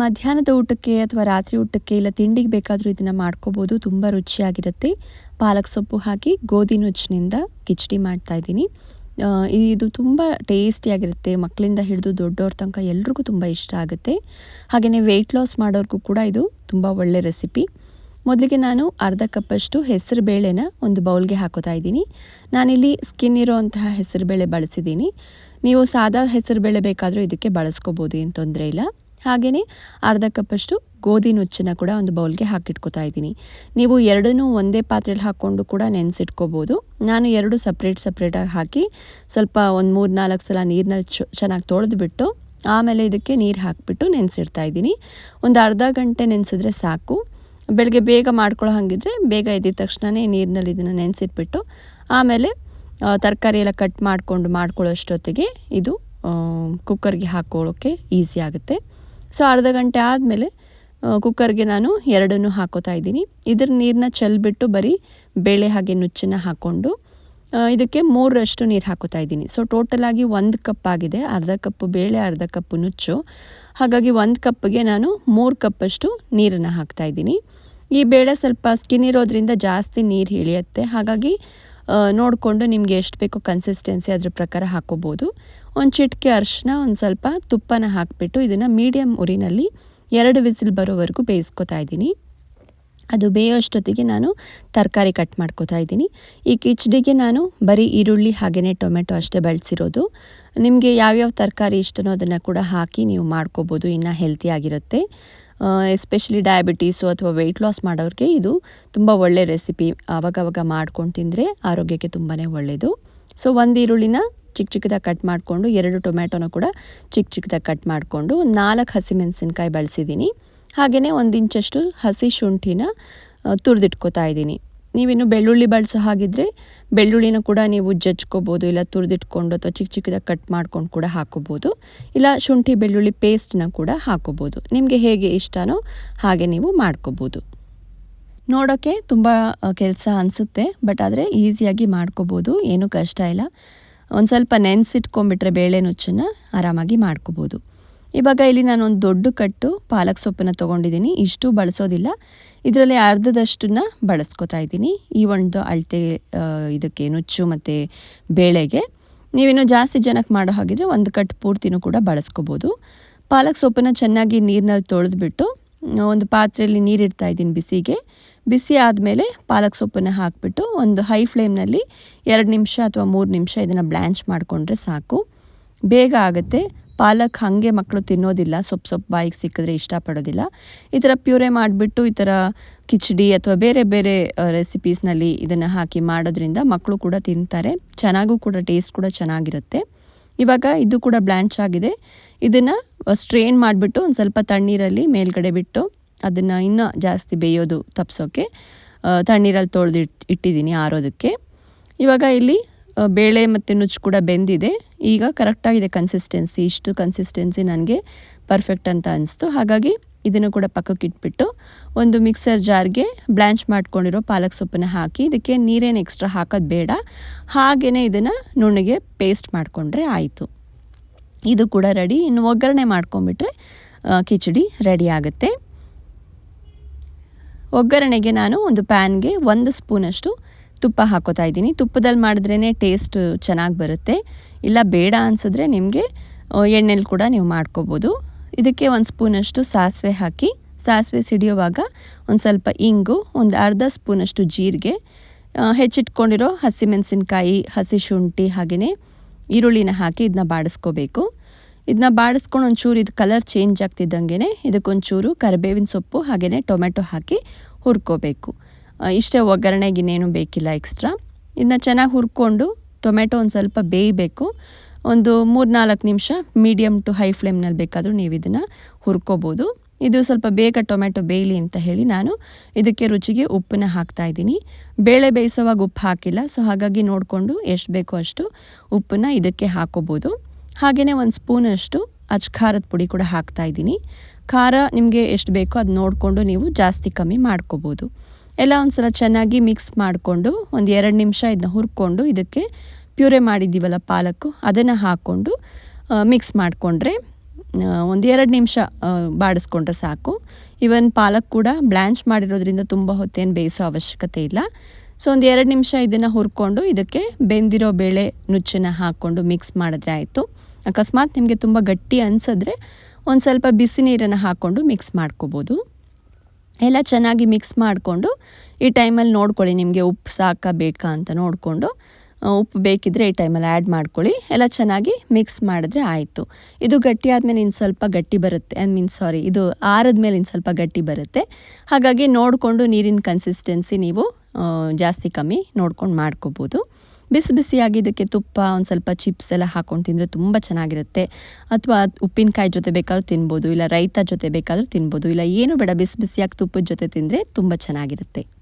ಮಧ್ಯಾಹ್ನದ ಊಟಕ್ಕೆ ಅಥವಾ ರಾತ್ರಿ ಊಟಕ್ಕೆ ಇಲ್ಲ ತಿಂಡಿಗೆ ಬೇಕಾದರೂ ಇದನ್ನು ಮಾಡ್ಕೋಬೋದು. ತುಂಬ ರುಚಿಯಾಗಿರುತ್ತೆ. ಪಾಲಕ್ ಸೊಪ್ಪು ಹಾಕಿ ಗೋಧಿ ನುಚ್ಚಿನಿಂದ ಕಿಚಡಿ ಮಾಡ್ತಾಯಿದ್ದೀನಿ ಇದು ತುಂಬ ಟೇಸ್ಟಿಯಾಗಿರುತ್ತೆ ಮಕ್ಕಳಿಂದ ಹಿಡಿದು ದೊಡ್ಡವ್ರ ತನಕ ಎಲ್ರಿಗೂ ತುಂಬ ಇಷ್ಟ ಆಗುತ್ತೆ. ಹಾಗೆಯೇ ವೆಯ್ಟ್ ಲಾಸ್ ಮಾಡೋರ್ಗೂ ಕೂಡ ಇದು ತುಂಬ ಒಳ್ಳೆ ರೆಸಿಪಿ ಮೊದಲಿಗೆ ನಾನು ಅರ್ಧ ಕಪ್ಪಷ್ಟು ಹೆಸರು ಬೇಳೆನ ಒಂದು ಬೌಲ್ಗೆ ಹಾಕೋತಾ ಇದ್ದೀನಿ. ನಾನಿಲ್ಲಿ ಸ್ಕಿನ್ ಇರೋವಂತಹ ಹೆಸರು ಬೇಳೆ ಬಳಸಿದ್ದೀನಿ. ನೀವು ಸಾದಾ ಹೆಸರು ಬೇಳೆ ಬೇಕಾದರೂ ಇದಕ್ಕೆ ಬಳಸ್ಕೋಬೋದು, ಏನು ತೊಂದರೆ ಇಲ್ಲ. ಹಾಗೆಯೇ ಅರ್ಧ ಕಪ್ಪಷ್ಟು ಗೋಧಿ ನುಚ್ಚನ್ನು ಕೂಡ ಒಂದು ಬೌಲ್ಗೆ ಹಾಕಿಟ್ಕೋತಾ ಇದ್ದೀನಿ. ನೀವು ಎರಡನ್ನೂ ಒಂದೇ ಪಾತ್ರೆಯಲ್ಲಿ ಹಾಕ್ಕೊಂಡು ಕೂಡ ನೆನೆಸಿಟ್ಕೋಬೋದು. ನಾನು ಎರಡು ಸಪ್ರೇಟ್ ಸಪ್ರೇಟಾಗಿ ಹಾಕಿ ಸ್ವಲ್ಪ ಒಂದು ಮೂರು ನಾಲ್ಕು ಸಲ ನೀರಿನಲ್ಲಿ ಚ ಚೆನ್ನಾಗಿ ತೊಳೆದುಬಿಟ್ಟು ಆಮೇಲೆ ಇದಕ್ಕೆ ನೀರು ಹಾಕಿಬಿಟ್ಟು ನೆನೆಸಿಡ್ತಾ ಇದ್ದೀನಿ. ಒಂದು ಅರ್ಧ ಗಂಟೆ ನೆನೆಸಿದ್ರೆ ಸಾಕು. ಬೆಳಗ್ಗೆ ಬೇಗ ಮಾಡ್ಕೊಳ್ಳೋ ಹಾಗಿದ್ರೆ ಬೇಗ ಎದ್ದಿದ ತಕ್ಷಣವೇ ನೀರಿನಲ್ಲಿ ಇದನ್ನು ನೆನೆಸಿಟ್ಬಿಟ್ಟು ಆಮೇಲೆ ತರಕಾರಿ ಎಲ್ಲ ಕಟ್ ಮಾಡಿಕೊಂಡು ಮಾಡ್ಕೊಳ್ಳೋಷ್ಟೊತ್ತಿಗೆ ಇದು ಕುಕ್ಕರ್ಗೆ ಹಾಕ್ಕೊಳ್ಳೋಕ್ಕೆ ಈಸಿ ಆಗುತ್ತೆ. ಸೊ ಅರ್ಧ ಗಂಟೆ ಆದಮೇಲೆ ಕುಕ್ಕರ್ಗೆ ನಾನು ಎರಡನ್ನೂ ಹಾಕೋತಾ ಇದ್ದೀನಿ. ಇದ್ರ ನೀರನ್ನ ಚೆಲ್ಬಿಟ್ಟು ಬರೀ ಬೇಳೆ ಹಾಗೆ ನುಚ್ಚನ್ನು ಹಾಕ್ಕೊಂಡು ಇದಕ್ಕೆ ಮೂರರಷ್ಟು ನೀರು ಹಾಕೋತಾ ಇದ್ದೀನಿ. ಸೊ ಟೋಟಲಾಗಿ ಒಂದು ಕಪ್ ಆಗಿದೆ. ಅರ್ಧ ಕಪ್ ಬೇಳೆ, ಅರ್ಧ ಕಪ್ ನುಚ್ಚು. ಹಾಗಾಗಿ ಒಂದು ಕಪ್ಗೆ ನಾನು ಮೂರು ಕಪ್ಪಷ್ಟು ನೀರನ್ನು ಹಾಕ್ತಾ ಇದ್ದೀನಿ. ಈ ಬೇಳೆ ಸ್ವಲ್ಪ ಸ್ಕಿನ್ ಇರೋದ್ರಿಂದ ಜಾಸ್ತಿ ನೀರು ಇಳಿಯುತ್ತೆ. ಹಾಗಾಗಿ ನೋಡಿಕೊಂಡು ನಿಮಗೆ ಎಷ್ಟು ಬೇಕೋ ಕನ್ಸಿಸ್ಟೆನ್ಸಿ ಅದ್ರ ಪ್ರಕಾರ ಹಾಕೋಬೋದು. ಒಂದು ಚಿಟಿಕೆ ಅರಿಶಿನ, ಒಂದು ಸ್ವಲ್ಪ ತುಪ್ಪನ ಹಾಕಿಬಿಟ್ಟು ಇದನ್ನು ಮೀಡಿಯಮ್ ಉರಿನಲ್ಲಿ ಎರಡು ವಿಸಿಲ್ ಬರೋವರೆಗೂ ಬೇಯಿಸ್ಕೊತಾ ಇದ್ದೀನಿ. ಅದು ಬೇಯೋಷ್ಟೊತ್ತಿಗೆ ನಾನು ತರಕಾರಿ ಕಟ್ ಮಾಡ್ಕೋತಾ ಇದ್ದೀನಿ. ಈ ಕಿಚಡಿಗೆ ನಾನು ಬರೀ ಈರುಳ್ಳಿ ಹಾಗೆಯೇ ಟೊಮೆಟೊ ಅಷ್ಟೇ ಬಳಸಿರೋದು. ನಿಮಗೆ ಯಾವ್ಯಾವ ತರಕಾರಿ ಇಷ್ಟನೋ ಅದನ್ನು ಕೂಡ ಹಾಕಿ ನೀವು ಮಾಡ್ಕೋಬೋದು, ಇನ್ನೂ ಹೆಲ್ತಿಯಾಗಿರುತ್ತೆ ಎಸ್ಪೆಷಲಿ ಡಯಾಬಿಟೀಸು ಅಥವಾ ವೆಯ್ಟ್ ಲಾಸ್ ಮಾಡೋರಿಗೆ ಇದು ತುಂಬ ಒಳ್ಳೆ ರೆಸಿಪಿ ಆವಾಗವಾಗ ಮಾಡ್ಕೊಂಡು ತಿಂದರೆ ಆರೋಗ್ಯಕ್ಕೆ ತುಂಬಾ ಒಳ್ಳೆಯದು ಸೊ ಒಂದು ಈರುಳ್ಳಿನ ಚಿಕ್ಕ ಚಿಕ್ಕದಾಗಿ ಕಟ್ ಮಾಡಿಕೊಂಡು ಎರಡು ಟೊಮ್ಯಾಟೊನ ಕೂಡ ಚಿಕ್ಕ ಚಿಕ್ಕದಾಗಿ ಕಟ್ ಮಾಡಿಕೊಂಡು ನಾಲ್ಕು ಹಸಿಮೆಣಸಿನ್ಕಾಯಿ ಬಳಸಿದ್ದೀನಿ ಹಾಗೆಯೇ ಒಂದು ಇಂಚಷ್ಟು ಹಸಿ ಶುಂಠಿನ ತುರಿದಿಟ್ಕೋತಾ ಇದ್ದೀನಿ ನೀವಿನ್ನು ಬೆಳ್ಳುಳ್ಳಿ ಬಳಸೋ ಹಾಗಿದ್ರೆ ಬೆಳ್ಳುಳ್ಳಿನ ಕೂಡ ನೀವು ಜಜ್ಕೋಬೋದು, ಇಲ್ಲ ತುರಿದಿಟ್ಕೊಂಡು ಅಥವಾ ಚಿಕ್ಕ ಚಿಕ್ಕದಾಗಿ ಕಟ್ ಮಾಡ್ಕೊಂಡು ಕೂಡ ಹಾಕೋಬೋದು, ಇಲ್ಲ ಶುಂಠಿ ಬೆಳ್ಳುಳ್ಳಿ ಪೇಸ್ಟನ್ನ ಕೂಡ ಹಾಕೋಬೋದು. ನಿಮಗೆ ಹೇಗೆ ಇಷ್ಟನೋ ಹಾಗೆ ನೀವು ಮಾಡ್ಕೋಬೋದು. ನೋಡೋಕ್ಕೆ ತುಂಬ ಕೆಲಸ ಅನಿಸುತ್ತೆ, ಬಟ್ ಆದರೆ ಈಸಿಯಾಗಿ ಮಾಡ್ಕೋಬೋದು, ಏನೂ ಕಷ್ಟ ಇಲ್ಲ. ಒಂದು ಸ್ವಲ್ಪ ನೆನೆಸಿಟ್ಕೊಂಡ್ಬಿಟ್ರೆ ಬೇಳೆ ನುಚ್ಚನ್ನು ಆರಾಮಾಗಿ ಮಾಡ್ಕೋಬೋದು. ಇವಾಗ ಇಲ್ಲಿ ನಾನು ಒಂದು ದೊಡ್ಡ ಕಟ್ಟು ಪಾಲಕ್ ಸೊಪ್ಪನ್ನು ತೊಗೊಂಡಿದ್ದೀನಿ. ಇಷ್ಟು ಬಳಸೋದಿಲ್ಲ. ಇದರಲ್ಲಿ ಅರ್ಧದಷ್ಟನ್ನು ಬಳಸ್ಕೊತಾ ಇದ್ದೀನಿ. ಈ ಒಂದು ಅಳತೆ ಇದಕ್ಕೆ ನುಚ್ಚು ಮತ್ತು ಬೇಳೆಗೆ. ನೀವೇನು ಜಾಸ್ತಿ ಜನಕ್ಕೆ ಮಾಡೋ ಹಾಗಿದ್ರೆ ಒಂದು ಕಟ್ ಪೂರ್ತಿನೂ ಕೂಡ ಬಳಸ್ಕೋಬೋದು. ಪಾಲಕ್ ಸೊಪ್ಪನ್ನು ಚೆನ್ನಾಗಿ ನೀರಿನಲ್ಲಿ ತೊಳೆದ್ಬಿಟ್ಟು ಒಂದು ಪಾತ್ರೆಯಲ್ಲಿ ನೀರಿಡ್ತಾ ಇದ್ದೀನಿ ಬಿಸಿಗೆ. ಬಿಸಿ ಆದಮೇಲೆ ಪಾಲಕ್ ಸೊಪ್ಪನ್ನು ಹಾಕಿಬಿಟ್ಟು ಒಂದು ಹೈ ಫ್ಲೇಮ್ನಲ್ಲಿ ಎರಡು ನಿಮಿಷ ಅಥವಾ ಮೂರು ನಿಮಿಷ ಇದನ್ನು ಬ್ಲ್ಯಾಂಚ್ ಮಾಡಿಕೊಂಡ್ರೆ ಸಾಕು. ಬೇಗ ಆಗುತ್ತೆ. ಪಾಲಕ್ ಹಾಗೆ ಮಕ್ಕಳು ತಿನ್ನೋದಿಲ್ಲ, ಸೊಪ್ಪು ಸೊಪ್ಪು ಬಾಯಿಗೆ ಸಿಕ್ಕಿದ್ರೆ ಇಷ್ಟಪಡೋದಿಲ್ಲ. ಈ ಥರ ಪ್ಯೂರೆ ಮಾಡಿಬಿಟ್ಟು ಈ ಥರ ಕಿಚಡಿ ಅಥವಾ ಬೇರೆ ಬೇರೆ ರೆಸಿಪೀಸ್ನಲ್ಲಿ ಇದನ್ನು ಹಾಕಿ ಮಾಡೋದ್ರಿಂದ ಮಕ್ಕಳು ಕೂಡ ತಿಂತಾರೆ. ಚೆನ್ನಾಗೂ ಕೂಡ ಟೇಸ್ಟ್ ಕೂಡ ಚೆನ್ನಾಗಿರುತ್ತೆ. ಇವಾಗ ಇದು ಕೂಡ ಬ್ಲ್ಯಾಂಚ್ ಆಗಿದೆ. ಇದನ್ನು ಸ್ಟ್ರೇನ್ ಮಾಡಿಬಿಟ್ಟು ಒಂದು ಸ್ವಲ್ಪ ತಣ್ಣೀರಲ್ಲಿ ಮೇಲ್ಗಡೆ ಬಿಟ್ಟು ಅದನ್ನು ಇನ್ನೂ ಜಾಸ್ತಿ ಬೇಯೋದು ತಪ್ಸೋಕ್ಕೆ ತಣ್ಣೀರಲ್ಲಿ ತೊಳೆದು ಇಟ್ಟಿದ್ದೀನಿ ಆರೋದಕ್ಕೆ. ಇವಾಗ ಇಲ್ಲಿ ಬೇಳೆ ಮತ್ತು ನುಚ್ಚು ಕೂಡ ಬೆಂದಿದೆ. ಈಗ ಕರೆಕ್ಟಾಗಿದೆ ಕನ್ಸಿಸ್ಟೆನ್ಸಿ ಇಷ್ಟು ಕನ್ಸಿಸ್ಟೆನ್ಸಿ ನನಗೆ ಪರ್ಫೆಕ್ಟ್ ಅಂತ ಅನಿಸ್ತು. ಹಾಗಾಗಿ ಇದನ್ನು ಕೂಡ ಪಕ್ಕಕ್ಕೆ ಇಟ್ಬಿಟ್ಟು ಒಂದು ಮಿಕ್ಸರ್ ಜಾರ್ಗೆ ಬ್ಲ್ಯಾಂಚ್ ಮಾಡ್ಕೊಂಡಿರೋ ಪಾಲಕ್ ಸೊಪ್ಪನ್ನು ಹಾಕಿ, ಇದಕ್ಕೆ ನೀರೇನು ಎಕ್ಸ್ಟ್ರಾ ಹಾಕೋದು ಬೇಡ. ಹಾಗೆಯೇ ಇದನ್ನು ನುಣ್ಣಗೆ ಪೇಸ್ಟ್ ಮಾಡಿಕೊಂಡ್ರೆ ಆಯಿತು. ಇದು ಕೂಡ ರೆಡಿ ಇನ್ನು ಒಗ್ಗರಣೆ ಮಾಡ್ಕೊಂಬಿಟ್ರೆ ಕಿಚಡಿ ರೆಡಿ ಆಗುತ್ತೆ. ಒಗ್ಗರಣೆಗೆ ನಾನು ಒಂದು ಪ್ಯಾನ್ಗೆ ಒಂದು ಸ್ಪೂನಷ್ಟು ತುಪ್ಪ ಹಾಕೋತಾ ಇದ್ದೀನಿ ತುಪ್ಪದಲ್ಲಿ ಮಾಡಿದ್ರೇ ಟೇಸ್ಟ್ ಚೆನ್ನಾಗಿ ಬರುತ್ತೆ. ಇಲ್ಲ ಬೇಡ ಅನಿಸಿದ್ರೆ ನಿಮಗೆ ಎಣ್ಣೆಲಿ ಕೂಡ ನೀವು ಮಾಡ್ಕೋಬೋದು. ಇದಕ್ಕೆ ಒಂದು ಸ್ಪೂನಷ್ಟು ಸಾಸಿವೆ ಹಾಕಿ, ಸಾಸಿವೆ ಸಿಡಿಯೋವಾಗ ಒಂದು ಸ್ವಲ್ಪ ಇಂಗು, ಒಂದು ಅರ್ಧ ಸ್ಪೂನಷ್ಟು ಜೀರಿಗೆ ಹೆಚ್ಚಿಟ್ಕೊಂಡಿರೋ ಹಸಿಮೆಣಸಿನ್ಕಾಯಿ, ಹಸಿ ಶುಂಠಿ ಹಾಗೆಯೇ ಈರುಳ್ಳಿನ ಹಾಕಿ ಇದನ್ನ ಬಾಡಿಸ್ಕೋಬೇಕು. ಇದನ್ನ ಬಾಡಿಸ್ಕೊಂಡು ಒಂಚೂರು ಇದು ಕಲರ್ ಚೇಂಜ್ ಆಗ್ತಿದ್ದಂಗೆ ಇದಕ್ಕೊಂಚೂರು ಕರಿಬೇವಿನ ಸೊಪ್ಪು ಹಾಗೆಯೇ ಟೊಮೆಟೊ ಹಾಕಿ ಹುರ್ಕೋಬೇಕು. ಇಷ್ಟೇ ಒಗ್ಗರಣೆಗೆ ಇನ್ನೇನು ಬೇಕಿಲ್ಲ ಎಕ್ಸ್ಟ್ರಾ ಇದನ್ನ ಚೆನ್ನಾಗಿ ಹುರ್ಕೊಂಡು ಟೊಮೆಟೊ ಒಂದು ಸ್ವಲ್ಪ ಬೇಯಬೇಕು. ಒಂದು ಮೂರು ನಾಲ್ಕು ನಿಮಿಷ ಮೀಡಿಯಮ್ ಟು ಹೈ ಫ್ಲೇಮ್ನಲ್ಲಿ ಬೇಕಾದರೂ ನೀವು ಇದನ್ನು ಹುರ್ಕೋಬೋದು. ಇದು ಸ್ವಲ್ಪ ಬೇಗ ಟೊಮೆಟೊ ಬೇಯಲಿ ಅಂತ ಹೇಳಿ ನಾನು ಇದಕ್ಕೆ ರುಚಿಗೆ ಉಪ್ಪನ್ನ ಹಾಕ್ತಾ ಇದ್ದೀನಿ. ಬೇಳೆ ಬೇಯಿಸೋವಾಗ ಉಪ್ಪು ಹಾಕಿಲ್ಲ ಸೊ ಹಾಗಾಗಿ ನೋಡಿಕೊಂಡು ಎಷ್ಟು ಬೇಕೋ ಅಷ್ಟು ಉಪ್ಪನ್ನ ಇದಕ್ಕೆ ಹಾಕೋಬೋದು. ಹಾಗೆಯೇ ಒಂದು ಸ್ಪೂನಷ್ಟು ಅಚ್ ಖಾರದ ಪುಡಿ ಕೂಡ ಹಾಕ್ತಾ ಇದ್ದೀನಿ. ಖಾರ ನಿಮಗೆ ಎಷ್ಟು ಬೇಕೋ ಅದು ನೋಡಿಕೊಂಡು ನೀವು ಜಾಸ್ತಿ ಕಮ್ಮಿ ಮಾಡ್ಕೋಬೋದು. ಎಲ್ಲ ಒಂದು ಚೆನ್ನಾಗಿ ಮಿಕ್ಸ್ ಮಾಡಿಕೊಂಡು ಒಂದು ಎರಡು ನಿಮಿಷ ಇದನ್ನ ಹುರ್ಕೊಂಡು ಇದಕ್ಕೆ ಪ್ಯೂರೆ ಮಾಡಿದ್ದೀವಲ್ಲ ಪಾಲಕ್ಕು, ಅದನ್ನು ಹಾಕ್ಕೊಂಡು ಮಿಕ್ಸ್ ಮಾಡಿಕೊಂಡ್ರೆ ಒಂದು ಎರಡು ನಿಮಿಷ ಬಾಡಿಸ್ಕೊಂಡ್ರೆ ಸಾಕು. ಇವನ್ ಪಾಲಕ್ ಕೂಡ ಬ್ಲ್ಯಾಂಚ್ ಮಾಡಿರೋದ್ರಿಂದ ತುಂಬ ಹೊತ್ತೇನು ಬೇಯಿಸೋ ಅವಶ್ಯಕತೆ ಇಲ್ಲ. ಸೊ ಒಂದು ಎರಡು ನಿಮಿಷ ಇದನ್ನು ಹುರ್ಕೊಂಡು ಇದಕ್ಕೆ ಬೆಂದಿರೋ ಬೇಳೆ ನುಚ್ಚನ್ನು ಹಾಕ್ಕೊಂಡು ಮಿಕ್ಸ್ ಮಾಡಿದ್ರೆ ಆಯಿತು. ಅಕಸ್ಮಾತ್ ನಿಮಗೆ ತುಂಬ ಗಟ್ಟಿ ಅನಿಸಿದ್ರೆ ಒಂದು ಸ್ವಲ್ಪ ಬಿಸಿ ನೀರನ್ನು ಹಾಕ್ಕೊಂಡು ಮಿಕ್ಸ್ ಮಾಡ್ಕೋಬೋದು. ಎಲ್ಲ ಚೆನ್ನಾಗಿ ಮಿಕ್ಸ್ ಮಾಡಿಕೊಂಡು ಈ ಟೈಮಲ್ಲಿ ನೋಡ್ಕೊಳ್ಳಿ ನಿಮಗೆ ಉಪ್ಪು ಸಾಕ ಬೇಕಾ ಅಂತ ನೋಡಿಕೊಂಡು ಉಪ್ಪು ಬೇಕಿದ್ದರೆ ಈ ಟೈಮಲ್ಲಿ ಆ್ಯಡ್ ಮಾಡ್ಕೊಳ್ಳಿ. ಎಲ್ಲ ಚೆನ್ನಾಗಿ ಮಿಕ್ಸ್ ಮಾಡಿದ್ರೆ ಆಯಿತು. ಇದು ಗಟ್ಟಿ ಆದಮೇಲೆ ಇನ್ನು ಸ್ವಲ್ಪ ಗಟ್ಟಿ ಬರುತ್ತೆ. ಐ ಮೀನ್ ಸಾರಿ ಇದು ಆರಿದ್ಮೇಲೆ ಇನ್ನು ಸ್ವಲ್ಪ ಗಟ್ಟಿ ಬರುತ್ತೆ. ಹಾಗಾಗಿ ನೋಡಿಕೊಂಡು ನೀರಿನ ಕನ್ಸಿಸ್ಟೆನ್ಸಿ ನೀವು ಜಾಸ್ತಿ ಕಮ್ಮಿ ನೋಡ್ಕೊಂಡು ಮಾಡ್ಕೋಬೋದು. ಬಿಸಿ ಬಿಸಿಯಾಗಿ ಇದಕ್ಕೆ ತುಪ್ಪ, ಒಂದು ಸ್ವಲ್ಪ ಚಿಪ್ಸ್ ಎಲ್ಲ ಹಾಕೊಂಡು ತಿಂದರೆ ತುಂಬ ಚೆನ್ನಾಗಿರುತ್ತೆ. ಅಥವಾ ಉಪ್ಪಿನಕಾಯಿ ಜೊತೆ ಬೇಕಾದ್ರೂ ತಿನ್ಬೋದು, ಇಲ್ಲ ರೈತ ಜೊತೆ ಬೇಕಾದರೂ ತಿನ್ಬೋದು, ಇಲ್ಲ ಏನು ಬೇಡ, ಬಿಸಿ ಬಿಸಿಯಾಗಿ ತುಪ್ಪದ ಜೊತೆ ತಿಂದರೆ ತುಂಬ ಚೆನ್ನಾಗಿರುತ್ತೆ.